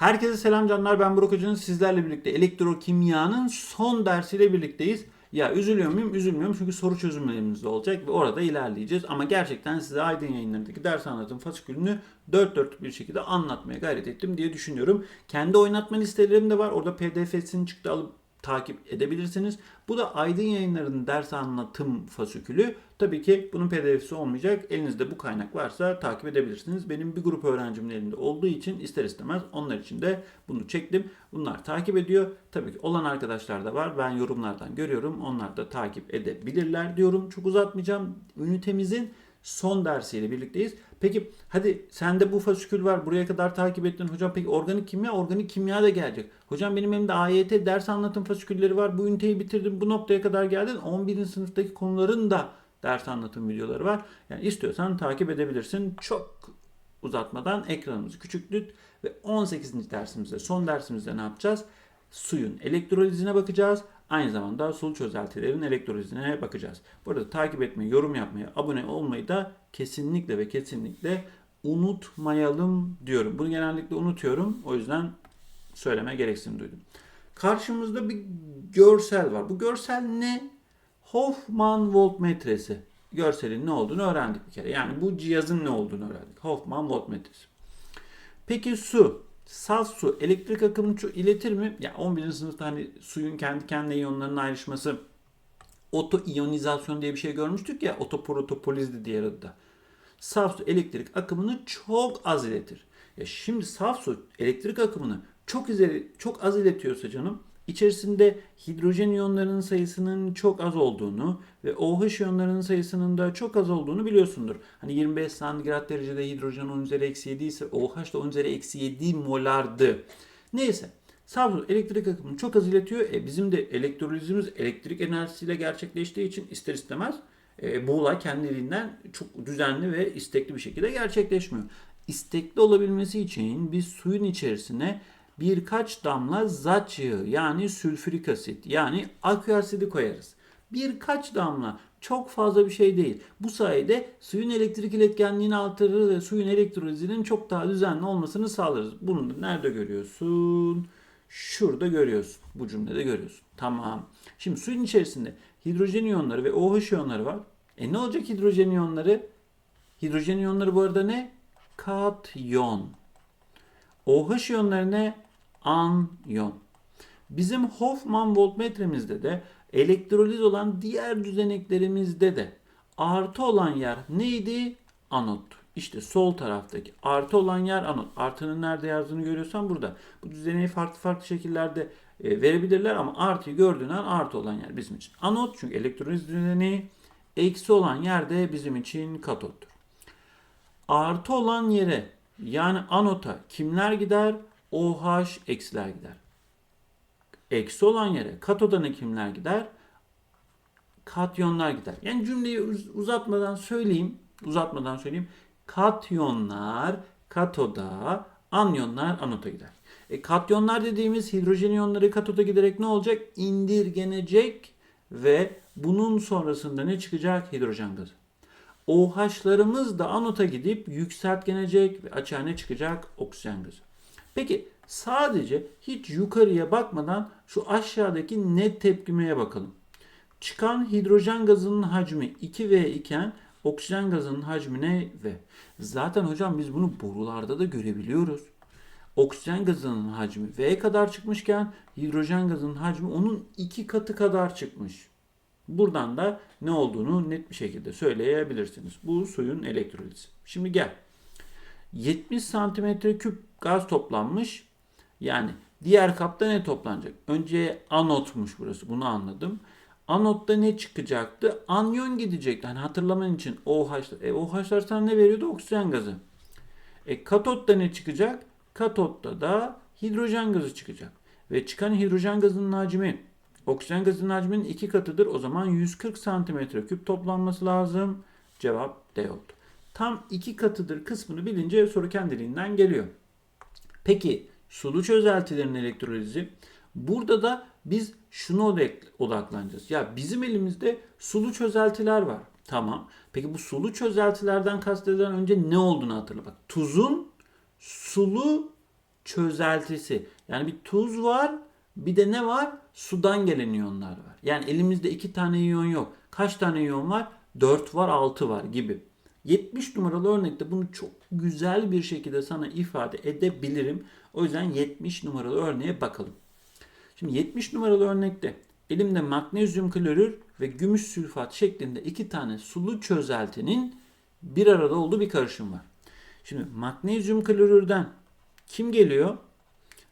Herkese selam canlar ben Burak Hoca'nın sizlerle birlikte elektrokimyanın son dersiyle birlikteyiz. Ya üzülüyor muyum? Üzülmüyorum çünkü soru çözümlerimiz olacak ve orada ilerleyeceğiz. Ama gerçekten size Aydın yayınlarındaki ders anlatım fasikülünü dört dörtlük bir şekilde anlatmaya gayret ettim diye düşünüyorum. Kendi oynatma listelerim de var. Orada pdf'sini çıktı alıp takip edebilirsiniz. Bu da Aydın Yayınları'nın ders anlatım fasikülü. Tabii ki bunun pdf'si olmayacak. Elinizde bu kaynak varsa takip edebilirsiniz. Benim bir grup öğrencimin elinde olduğu için ister istemez onlar için de bunu çektim. Bunlar takip ediyor. Tabii ki olan arkadaşlar da var. Ben yorumlardan görüyorum. Onlar da takip edebilirler diyorum. Çok uzatmayacağım. Ünitemizin son dersiyle birlikteyiz. Peki hadi sende bu fasikül var buraya kadar takip ettin. Hocam peki organik kimya? Organik kimya da gelecek. Hocam benim elimde AYT ders anlatım fasikülleri var. Bu üniteyi bitirdim bu noktaya kadar geldin. 11. sınıftaki konuların da ders anlatım videoları var. Yani istiyorsan takip edebilirsin. Çok uzatmadan ekranımızı küçülttük ve 18. dersimizde son dersimizde ne yapacağız? Suyun elektrolizine bakacağız. Aynı zamanda sulu çözeltilerin elektrolizine bakacağız. Burada takip etmeyi, yorum yapmayı, abone olmayı da kesinlikle ve kesinlikle unutmayalım diyorum. Bunu genellikle unutuyorum. O yüzden söyleme gereksinim duydum. Karşımızda bir görsel var. Bu görsel ne? Hoffman voltmetresi. Görselin ne olduğunu öğrendik bir kere. Yani bu cihazın ne olduğunu öğrendik. Hoffman voltmetresi. Peki su. Saf su elektrik akımını çok iletir mi? Ya 11. sınıfta hani suyun kendi kendine iyonlarının ayrışması oto iyonizasyon diye bir şey görmüştük ya otoprotopolizdi diğer adı da. Saf su elektrik akımını çok az iletir. Ya şimdi saf su elektrik akımını çok ileri, çok az iletiyorsa canım içerisinde hidrojen iyonlarının sayısının çok az olduğunu ve OH iyonlarının sayısının da çok az olduğunu biliyorsundur. Hani 25 santigrat derecede hidrojen 10 üzeri eksi 7 ise OH da 10 üzeri eksi 7 molardı. Neyse saf su elektrik akımını çok az iletiyor. E, bizim de elektrolizimiz elektrik enerjisiyle gerçekleştiği için ister istemez e, bu olay kendiliğinden çok düzenli ve istekli bir şekilde gerçekleşmiyor. İstekli olabilmesi için biz suyun içerisine birkaç damla zat yani sülfürik asit yani akü asidi koyarız. Birkaç damla çok fazla bir şey değil. Bu sayede suyun elektrik iletkenliğini artırır ve suyun elektrolizinin çok daha düzenli olmasını sağlarız. Bunu nerede görüyorsun? Şurada görüyorsun. Bu cümlede görüyorsun. Tamam. Şimdi suyun içerisinde hidrojen iyonları ve OH iyonları var. E ne olacak hidrojen iyonları? Hidrojen iyonları bu arada ne? Katyon. OH iyonları ne? Anyon. Bizim Hoffman voltmetremizde de elektroliz olan diğer düzeneklerimizde de artı olan yer neydi? Anot. İşte sol taraftaki artı olan yer anot. Artının nerede yazdığını görüyorsan burada. Bu düzeneyi farklı farklı şekillerde e, verebilirler ama artıyı gördüğün an artı olan yer bizim için. Anot çünkü elektroliz düzeneği eksi olan yer de bizim için katottur. Artı olan yere yani anota kimler gider? OH eksiler gider. Eksi olan yere katoda ne kimler gider? Katyonlar gider. Yani cümleyi uzatmadan söyleyeyim. Uzatmadan söyleyeyim. Katyonlar katoda, anyonlar anota gider. E, katyonlar dediğimiz hidrojen iyonları katoda giderek ne olacak? İndirgenecek ve bunun sonrasında ne çıkacak? Hidrojen gazı. OH'larımız da anota gidip yükseltgenecek ve açığa ne çıkacak? Oksijen gazı. Peki sadece hiç yukarıya bakmadan şu aşağıdaki net tepkimeye bakalım. Çıkan hidrojen gazının hacmi 2V iken oksijen gazının hacmi ne V? Zaten hocam biz bunu borularda da görebiliyoruz. Oksijen gazının hacmi V kadar çıkmışken hidrojen gazının hacmi onun iki katı kadar çıkmış. Buradan da ne olduğunu net bir şekilde söyleyebilirsiniz. Bu suyun elektrolizi. Şimdi gel. 70 santimetre küp gaz toplanmış. Yani diğer kapta ne toplanacak? Önce anotmuş burası. Bunu anladım. Anotta ne çıkacaktı? Anyon gidecekti. Hani hatırlaman için OH'lar. E, OH'lar sana ne veriyordu? Oksijen gazı. E, katotta ne çıkacak? Katotta da hidrojen gazı çıkacak. Ve çıkan hidrojen gazının hacmi oksijen gazının hacminin iki katıdır. O zaman 140 santimetre küp toplanması lazım. Cevap D oldu. Tam iki katıdır kısmını bilince soru kendiliğinden geliyor. Peki sulu çözeltilerin elektrolizi burada da biz şunu odaklanacağız. Ya bizim elimizde sulu çözeltiler var. Tamam. Peki bu sulu çözeltilerden kastedilen önce ne olduğunu hatırla. Bak tuzun sulu çözeltisi. Yani bir tuz var bir de ne var? Sudan gelen iyonlar var. Yani elimizde iki tane iyon yok. Kaç tane iyon var? 4 var 6 var gibi. 70 numaralı örnekte bunu çok güzel bir şekilde sana ifade edebilirim. O yüzden 70 numaralı örneğe bakalım. Şimdi 70 numaralı örnekte elimde magnezyum klorür ve gümüş sülfat şeklinde iki tane sulu çözeltinin bir arada olduğu bir karışım var. Şimdi magnezyum klorürden kim geliyor?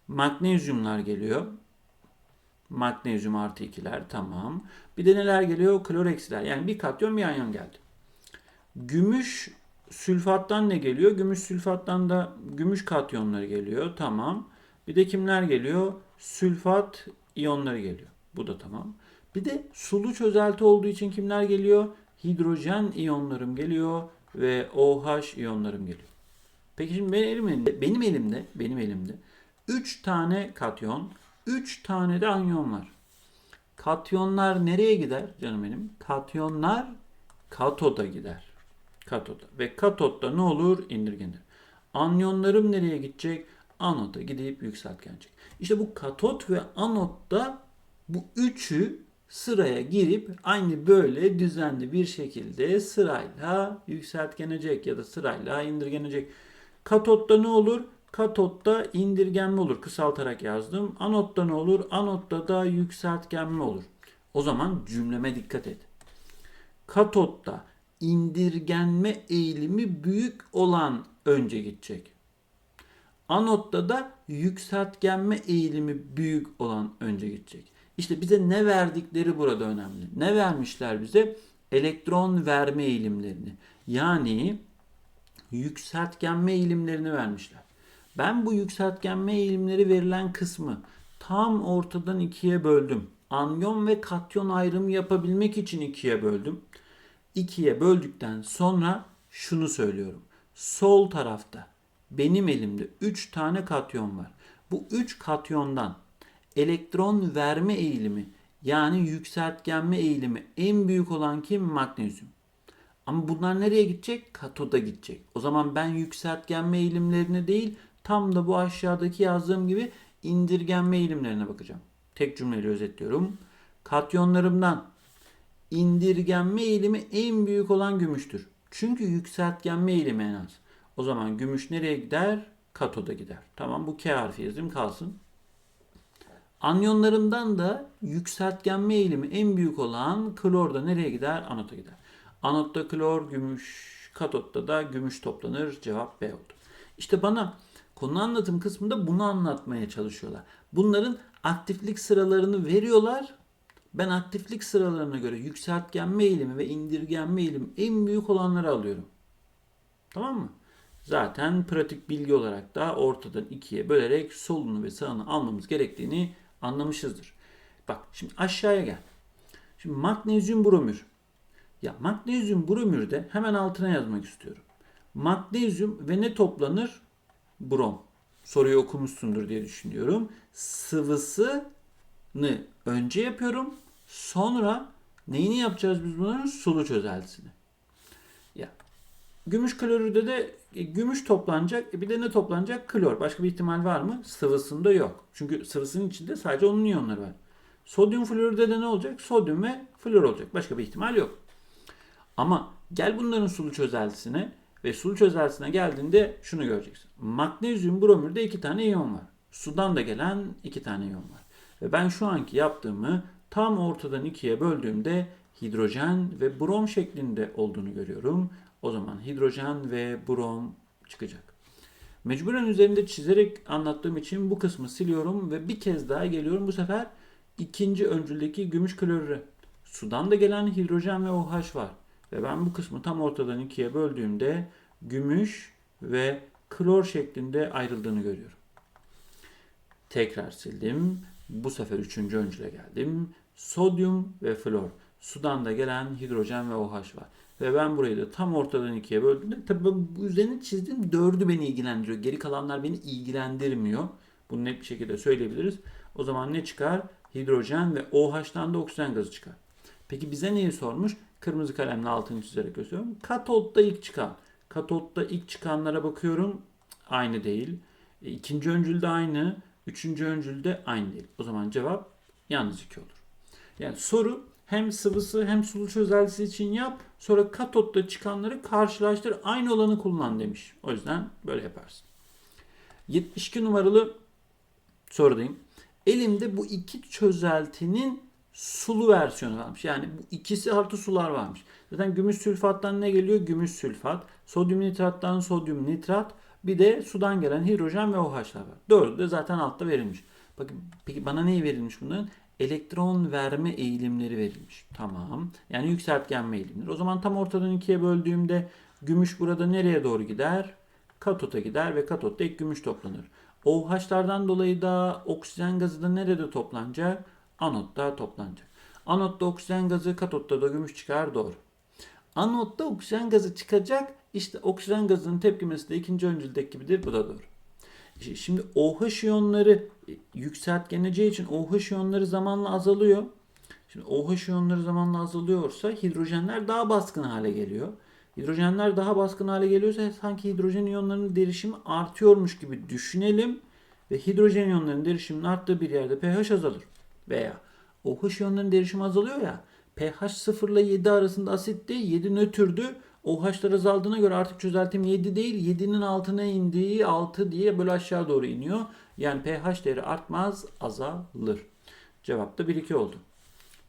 Magnezyumlar geliyor. Magnezyum artı ikiler tamam. Bir de neler geliyor? Klor eksiler. Yani bir katyon bir anyon geldi. Gümüş sülfattan ne geliyor? Gümüş sülfattan da gümüş katyonları geliyor. Tamam. Bir de kimler geliyor? Sülfat iyonları geliyor. Bu da tamam. Bir de sulu çözelti olduğu için kimler geliyor? Hidrojen iyonlarım geliyor ve OH iyonlarım geliyor. Peki şimdi benim elimde, benim elimde, benim elimde 3 tane katyon, 3 tane de anyon var. Katyonlar nereye gider canım benim? Katyonlar katoda gider. Katoda. Ve katodda ne olur? İndirgenir. Anyonlarım nereye gidecek? Anoda gidip yükseltgenecek. İşte bu katot ve anotta bu üçü sıraya girip aynı böyle düzenli bir şekilde sırayla yükseltgenecek ya da sırayla indirgenecek. Katotta ne olur? Katotta indirgenme olur. Kısaltarak yazdım. Anotta ne olur? Anotta da yükseltgenme olur. O zaman cümleme dikkat et. Katotta indirgenme eğilimi büyük olan önce gidecek. Anotta da yükseltgenme eğilimi büyük olan önce gidecek. İşte bize ne verdikleri burada önemli. Ne vermişler bize? Elektron verme eğilimlerini. Yani yükseltgenme eğilimlerini vermişler. Ben bu yükseltgenme eğilimleri verilen kısmı tam ortadan ikiye böldüm. Anyon ve katyon ayrımı yapabilmek için ikiye böldüm. İkiye böldükten sonra şunu söylüyorum. Sol tarafta benim elimde 3 tane katyon var. Bu 3 katyondan elektron verme eğilimi yani yükseltgenme eğilimi en büyük olan kim? Magnezyum. Ama bunlar nereye gidecek? Katoda gidecek. O zaman ben yükseltgenme eğilimlerine değil tam da bu aşağıdaki yazdığım gibi indirgenme eğilimlerine bakacağım. Tek cümleyle özetliyorum. Katyonlarımdan indirgenme eğilimi en büyük olan gümüştür. Çünkü yükseltgenme eğilimi en az. O zaman gümüş nereye gider? Katoda gider. Tamam bu K harfi yazayım kalsın. Anyonlarından da yükseltgenme eğilimi en büyük olan klor da nereye gider? Anota gider. Anotta klor, gümüş, katotta da gümüş toplanır. Cevap B oldu. İşte bana konu anlatım kısmında bunu anlatmaya çalışıyorlar. Bunların aktiflik sıralarını veriyorlar. Ben aktiflik sıralarına göre yükseltgenme eğilimi ve indirgenme eğilimi en büyük olanları alıyorum. Tamam mı? Zaten pratik bilgi olarak da ortadan ikiye bölerek solunu ve sağını almamız gerektiğini anlamışızdır. Bak şimdi aşağıya gel. Şimdi magnezyum bromür. Ya magnezyum bromürde hemen altına yazmak istiyorum. Magnezyum ve ne toplanır? Brom. Soruyu okumuşsundur diye düşünüyorum. Sıvısını önce yapıyorum. Sonra neyini yapacağız biz bunların? Sulu çözeltisini. Ya gümüş klorürde de e, gümüş toplanacak. E, bir de ne toplanacak? Klor. Başka bir ihtimal var mı? Sıvısında yok. Çünkü sıvısının içinde sadece onun iyonları var. Sodyum florürde de ne olacak? Sodyum ve flor olacak. Başka bir ihtimal yok. Ama gel bunların sulu çözeltisine ve sulu çözeltisine geldiğinde şunu göreceksin. Magnezyum bromürde iki tane iyon var. Sudan da gelen iki tane iyon var. Ve ben şu anki yaptığımı tam ortadan ikiye böldüğümde hidrojen ve brom şeklinde olduğunu görüyorum. O zaman hidrojen ve brom çıkacak. Mecburen üzerinde çizerek anlattığım için bu kısmı siliyorum ve bir kez daha geliyorum. Bu sefer ikinci öncüldeki gümüş klorürü. Sudan da gelen hidrojen ve OH var. Ve ben bu kısmı tam ortadan ikiye böldüğümde gümüş ve klor şeklinde ayrıldığını görüyorum. Tekrar sildim. Bu sefer üçüncü öncüle geldim. Sodyum ve flor. Sudan da gelen hidrojen ve OH var. Ve ben burayı da tam ortadan ikiye böldüğümde tabi bu üzerine çizdiğim dördü beni ilgilendiriyor. Geri kalanlar beni ilgilendirmiyor. Bunu net bir şekilde söyleyebiliriz. O zaman ne çıkar? Hidrojen ve OH'tan da oksijen gazı çıkar. Peki bize neyi sormuş? Kırmızı kalemle altını çizerek gösteriyorum. Katodda ilk çıkan. Katodda ilk çıkanlara bakıyorum. Aynı değil. E, ikinci aynı. Üçüncü öncül de aynı değil. O zaman cevap yalnız 2 olur. Yani soru hem sıvısı hem sulu çözeltisi için yap. Sonra katotta çıkanları karşılaştır. Aynı olanı kullan demiş. O yüzden böyle yaparsın. 72 numaralı sorudayım. Elimde bu iki çözeltinin sulu versiyonu varmış. Yani bu ikisi artı sular varmış. Zaten gümüş sülfattan ne geliyor? Gümüş sülfat. Sodyum nitrattan sodyum nitrat. Bir de sudan gelen hidrojen ve OH'lar var. Dördü de zaten altta verilmiş. Bakın peki bana neyi verilmiş bunların? Elektron verme eğilimleri verilmiş. Tamam. Yani yükseltgenme eğilimleri. O zaman tam ortadan ikiye böldüğümde gümüş burada nereye doğru gider? Katota gider ve katotta ilk gümüş toplanır. OH'lardan dolayı da oksijen gazı da nerede toplanacak? Anotta toplanacak. Anotta oksijen gazı, katotta da gümüş çıkar doğru. Anotta oksijen gazı çıkacak. İşte oksijen gazının tepkimesi de ikinci öncüldeki gibidir. Bu da doğru. Şimdi OH iyonları e, yükseltgeneceği için OH iyonları zamanla azalıyor. Şimdi OH iyonları zamanla azalıyorsa hidrojenler daha baskın hale geliyor. Hidrojenler daha baskın hale geliyorsa sanki hidrojen iyonlarının derişimi artıyormuş gibi düşünelim ve hidrojen iyonlarının derişiminin arttığı bir yerde pH azalır. Veya OH iyonlarının derişimi azalıyor ya pH 0 ile 7 arasında asitti 7 nötrdü. OH'lar azaldığına göre artık çözeltim 7 değil 7'nin altına indiği 6 diye böyle aşağı doğru iniyor. Yani pH değeri artmaz azalır. Cevap da 1-2 oldu.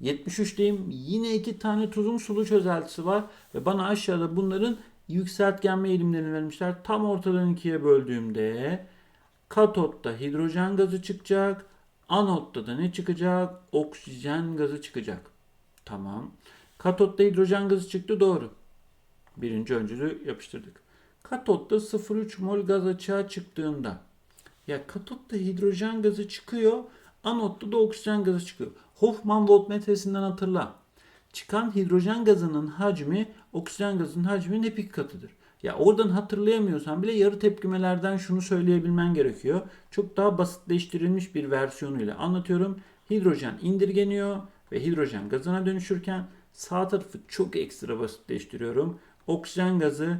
73'teyim. Yine iki tane tuzun sulu çözeltisi var. Ve bana aşağıda bunların yükseltgenme eğilimlerini vermişler. Tam ortadan ikiye böldüğümde katotta hidrojen gazı çıkacak. Anotta da ne çıkacak? Oksijen gazı çıkacak. Tamam. Katotta hidrojen gazı çıktı doğru. Birinci öncülü yapıştırdık. Katotta 0,3 mol gaz açığa çıktığında ya katotta hidrojen gazı çıkıyor, anotta da oksijen gazı çıkıyor. Hoffman voltmetresinden hatırla. Çıkan hidrojen gazının hacmi oksijen gazının hacminin hep iki katıdır. Ya oradan hatırlayamıyorsan bile yarı tepkimelerden şunu söyleyebilmen gerekiyor. Çok daha basitleştirilmiş bir versiyonuyla anlatıyorum. Hidrojen indirgeniyor ve hidrojen gazına dönüşürken sağ tarafı çok ekstra basitleştiriyorum. Oksijen gazı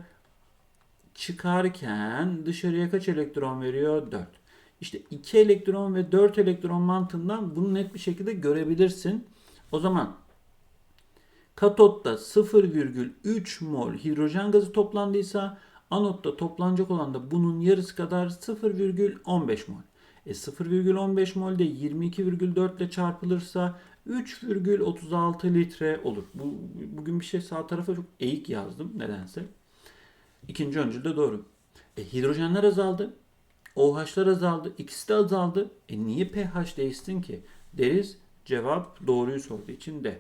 çıkarken dışarıya kaç elektron veriyor? 4. İşte 2 elektron ve 4 elektron mantığından bunu net bir şekilde görebilirsin. O zaman katotta 0,3 mol hidrojen gazı toplandıysa anotta toplanacak olan da bunun yarısı kadar 0,15 mol. E 0,15 mol de 22,4 ile çarpılırsa 3,36 litre olur. Bu, bugün bir şey sağ tarafa çok eğik yazdım nedense. İkinci öncül de doğru. E, hidrojenler azaldı. OH'lar azaldı. İkisi de azaldı. E niye pH değişsin ki? Deriz cevap doğruyu sorduğu için de.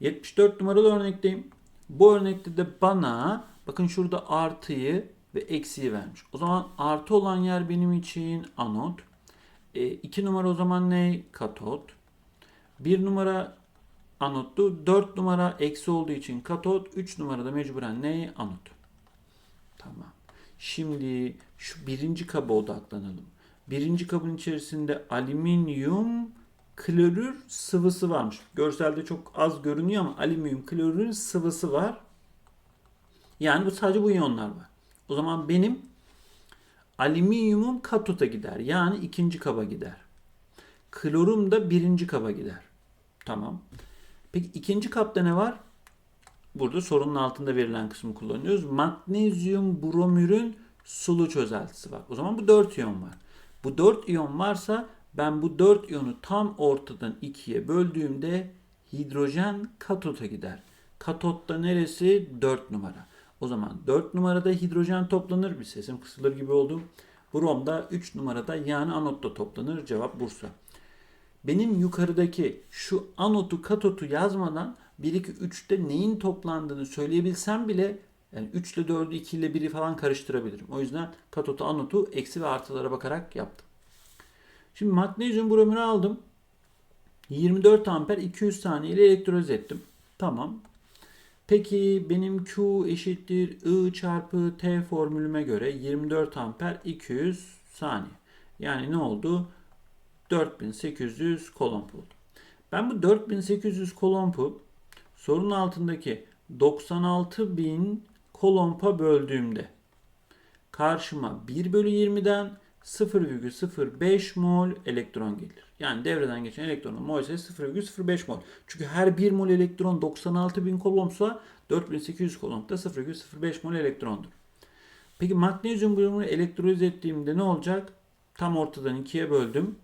74 numaralı örnekteyim. Bu örnekte de bana bakın şurada artıyı ve eksiği vermiş. O zaman artı olan yer benim için anot. 2 e, numara o zaman ne? Katot. 1 numara anottu. 4 numara eksi olduğu için katot. 3 numarada mecburen ne? Anot. Tamam. Şimdi şu birinci kaba odaklanalım. Birinci kabın içerisinde alüminyum klorür sıvısı varmış. Görselde çok az görünüyor ama alüminyum klorür sıvısı var. Yani bu sadece bu iyonlar var. O zaman benim alüminyumum katota gider. Yani ikinci kaba gider. Klorum da birinci kaba gider. Tamam. Peki ikinci kapta ne var? Burada sorunun altında verilen kısmı kullanıyoruz. Magnezyum bromürün sulu çözeltisi var. O zaman bu 4 iyon var. Bu 4 iyon varsa ben bu 4 iyonu tam ortadan ikiye böldüğümde hidrojen katota gider. Katotta neresi? 4 numara. O zaman 4 numarada hidrojen toplanır. Bir sesim kısılır gibi oldu. Bromda 3 numarada yani anotta toplanır. Cevap Bursa. Benim yukarıdaki şu anotu katotu yazmadan 1, 2, 3'te neyin toplandığını söyleyebilsem bile yani 3 ile 4'ü 2 ile 1'i falan karıştırabilirim. O yüzden katotu anotu eksi ve artılara bakarak yaptım. Şimdi magnezyum bromürü aldım. 24 amper 200 saniye ile elektroliz ettim. Tamam. Peki benim Q eşittir I çarpı T formülüme göre 24 amper 200 saniye. Yani ne oldu? 4800 kolomp oldu. Ben bu 4800 kolompu sorunun altındaki 96.000 kolompa böldüğümde karşıma 1 bölü 20'den 0,05 mol elektron gelir. Yani devreden geçen elektronun mol sayısı 0,05 mol. Çünkü her 1 mol elektron 96.000 kolomsa 4800 kolomda 0,05 mol elektrondur. Peki magnezyum grubunu elektroliz ettiğimde ne olacak? Tam ortadan ikiye böldüm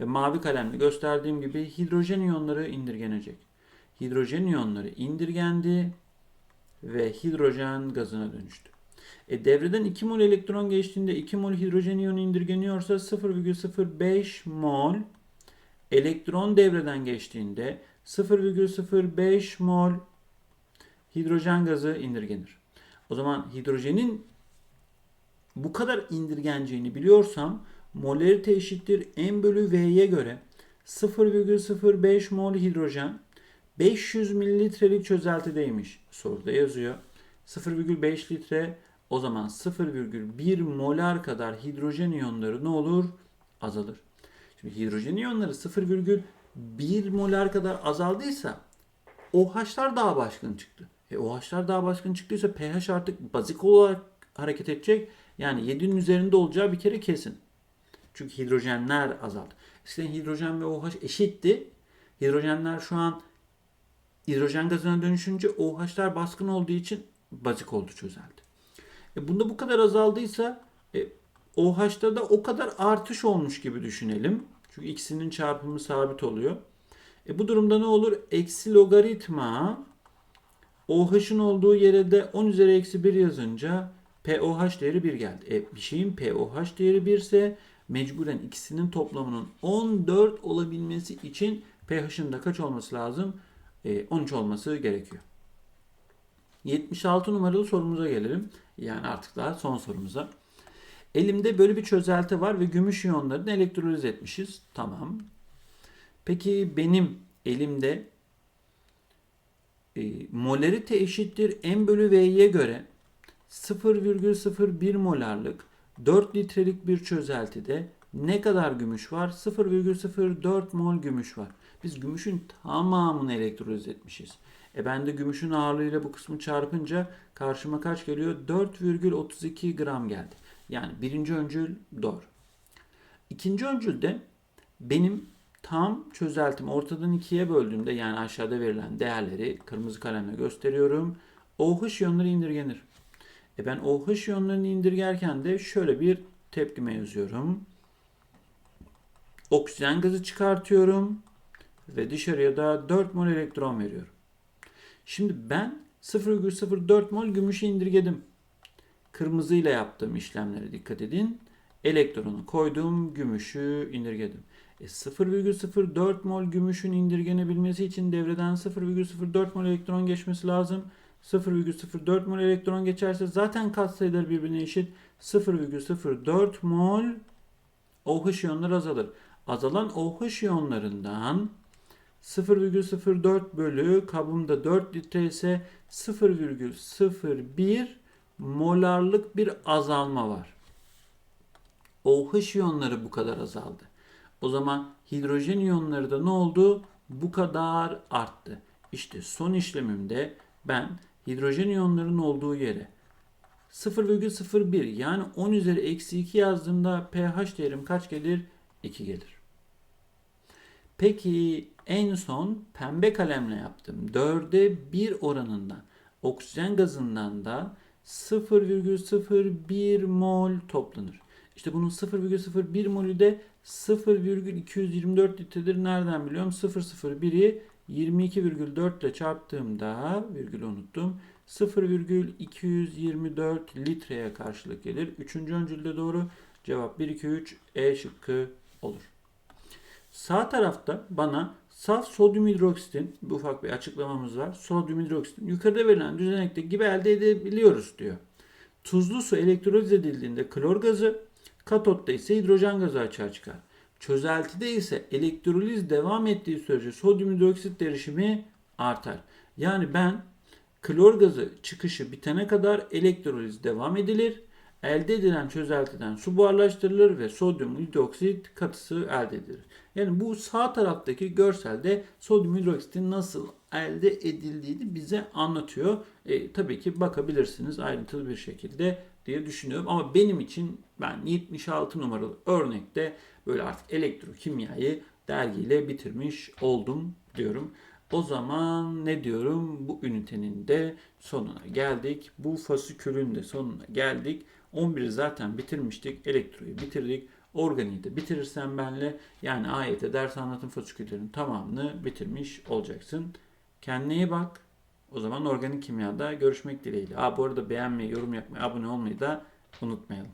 ve mavi kalemle gösterdiğim gibi hidrojen iyonları indirgenecek. Hidrojen iyonları indirgendi ve hidrojen gazına dönüştü. E devreden 2 mol elektron geçtiğinde 2 mol hidrojen iyonu indirgeniyorsa 0,05 mol elektron devreden geçtiğinde 0,05 mol hidrojen gazı indirgenir. O zaman hidrojenin bu kadar indirgeneceğini biliyorsam molarite eşittir m bölü v'ye göre 0,05 mol hidrojen 500 mililitrelik çözeltideymiş. Soruda yazıyor. 0,5 litre o zaman 0,1 molar kadar hidrojen iyonları ne olur? Azalır. Şimdi hidrojen iyonları 0,1 molar kadar azaldıysa OH'lar daha baskın çıktı. E OH'lar daha baskın çıktıysa pH artık bazik olarak hareket edecek. Yani 7'nin üzerinde olacağı bir kere kesin. Çünkü hidrojenler azaldı. Eskiden hidrojen ve OH eşitti. Hidrojenler şu an hidrojen gazına dönüşünce OH'lar baskın olduğu için bazik oldu çözeldi. E bunda bu kadar azaldıysa e, OH'ta da o kadar artış olmuş gibi düşünelim. Çünkü ikisinin çarpımı sabit oluyor. E bu durumda ne olur? Eksi logaritma OH'ın olduğu yere de 10 üzeri eksi 1 yazınca POH değeri 1 geldi. E bir şeyin POH değeri 1 ise mecburen ikisinin toplamının 14 olabilmesi için pH'ın da kaç olması lazım? E, 13 olması gerekiyor. 76 numaralı sorumuza gelelim. Yani artık daha son sorumuza. Elimde böyle bir çözelti var ve gümüş iyonlarını elektroliz etmişiz. Tamam. Peki benim elimde e, molarite eşittir m bölü v'ye göre 0,01 molarlık 4 litrelik bir çözeltide ne kadar gümüş var? 0,04 mol gümüş var. Biz gümüşün tamamını elektroliz etmişiz. E ben de gümüşün ağırlığıyla bu kısmı çarpınca karşıma kaç geliyor? 4,32 gram geldi. Yani birinci öncül doğru. İkinci öncülde benim tam çözeltim ortadan ikiye böldüğümde yani aşağıda verilen değerleri kırmızı kalemle gösteriyorum. OH iyonları indirgenir. E ben OH iyonlarını indirgerken de şöyle bir tepkime yazıyorum. Oksijen gazı çıkartıyorum ve dışarıya da 4 mol elektron veriyorum. Şimdi ben 0,04 mol gümüşü indirgedim. Kırmızıyla yaptığım işlemlere dikkat edin. Elektronu koydum, gümüşü indirgedim. E 0,04 mol gümüşün indirgenebilmesi için devreden 0,04 mol elektron geçmesi lazım. 0,04 mol elektron geçerse zaten katsayıları birbirine eşit. 0,04 mol OH iyonları azalır. Azalan OH iyonlarından 0,04 bölü kabımda 4 litre ise 0,01 molarlık bir azalma var. OH iyonları bu kadar azaldı. O zaman hidrojen iyonları da ne oldu? Bu kadar arttı. İşte son işlemimde ben hidrojen iyonlarının olduğu yere 0,01 yani 10 üzeri eksi 2 yazdığımda pH değerim kaç gelir? 2 gelir. Peki en son pembe kalemle yaptım. 4'e 1 oranından oksijen gazından da 0,01 mol toplanır. İşte bunun 0,01 molü de 0,224 litredir. Nereden biliyorum? 0,01'i 22,4 ile çarptığımda virgül unuttum. 0,224 litreye karşılık gelir. Üçüncü öncülde doğru. Cevap 1, 2, 3 E şıkkı olur. Sağ tarafta bana saf sodyum hidroksitin, bir ufak bir açıklamamız var. Sodyum hidroksitin yukarıda verilen düzenekte gibi elde edebiliyoruz diyor. Tuzlu su elektroliz edildiğinde klor gazı, katotta ise hidrojen gazı açığa çıkar. Çözeltide ise elektroliz devam ettiği sürece sodyum hidroksit derişimi artar. Yani ben klor gazı çıkışı bitene kadar elektroliz devam edilir. Elde edilen çözeltiden su buharlaştırılır ve sodyum hidroksit katısı elde edilir. Yani bu sağ taraftaki görselde sodyum hidroksitin nasıl elde edildiğini bize anlatıyor. E, tabii ki bakabilirsiniz ayrıntılı bir şekilde diye düşünüyorum. Ama benim için ben 76 numaralı örnekte böyle artık elektrokimyayı dergiyle bitirmiş oldum diyorum. O zaman ne diyorum? Bu ünitenin de sonuna geldik. Bu fasikülün de sonuna geldik. 11'i zaten bitirmiştik. Elektroyu bitirdik. Organiği de bitirirsen benle yani AYT ders anlatım fasiküllerinin tamamını bitirmiş olacaksın. Kendine iyi bak. O zaman organik kimyada görüşmek dileğiyle. Aa, bu arada beğenmeyi, yorum yapmayı, abone olmayı da unutmayalım.